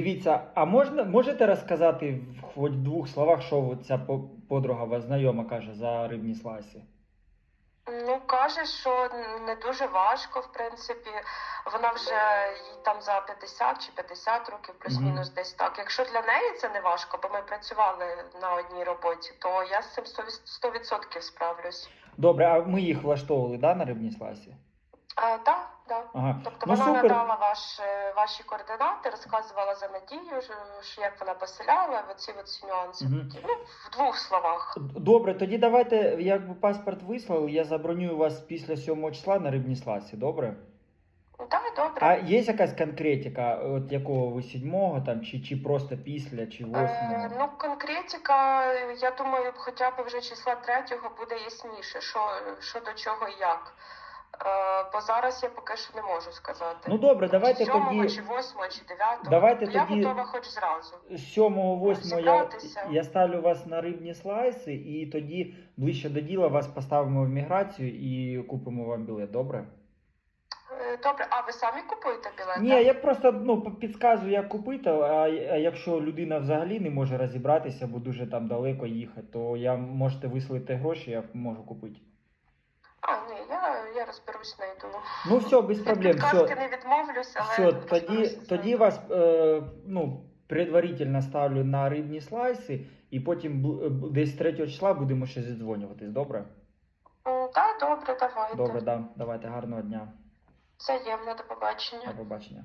Дивіться, а можна, можете розказати в хоч двох словах, що ця подруга вас знайома каже за рибні слайси? Ну, каже, що не дуже важко, в принципі. Вона вже їй там за 50 чи 50 років, плюс-мінус десь так. Якщо для неї це не важко, бо ми працювали на одній роботі, то я з цим 100% справлюсь. Добре, а ми їх влаштовували, да, на рибні слайсі? А, так, так. Ага. Тобто Ну вона супер. надала ваш, е, ваші координати, розказувала за надію, що, як вона поселяла, оці оці нюанси. Такі. Ну, в двох словах. Добре, тоді давайте, якби паспорт вислали, я забронюю вас після 7 числа на рибні слайсі, добре? Так, добре. А є якась конкретика, от якого ви сьомого там, чи, чи просто після, чи Е, восьмого? ну, конкретика, я думаю, хоча б вже числа третього буде ясніше, що, що до чого і як. Е, бо зараз я поки що не можу сказати. Ну добре, давайте чи сьомого, тоді чи восьмого, чи дев'ятого. Давайте я тоді- готова хоч зразу. з 7-8 я, я ставлю вас на рибні слайси, і тоді ближче до діла вас поставимо в міграцію і купимо вам білет, добре? Е, Добре, а ви самі купуєте білети? Ні, я просто ну, підказую, як купити, а, а якщо людина взагалі не може розібратися, бо дуже там далеко їхати, то я можете вислати гроші, я можу купити. Я, розберусь, знайду. Ну все, без проблем. Все, не відмовлюсь, але все тоді, розберусь, тоді знайду. вас е, ну, предварительно ставлю на рибні слайси, і потім бу- десь 3 числа будемо ще зідзвонюватись, добре? М, Так, добре, давайте. Добре, да. Давайте, гарного дня. Взаємно, до побачення. До побачення.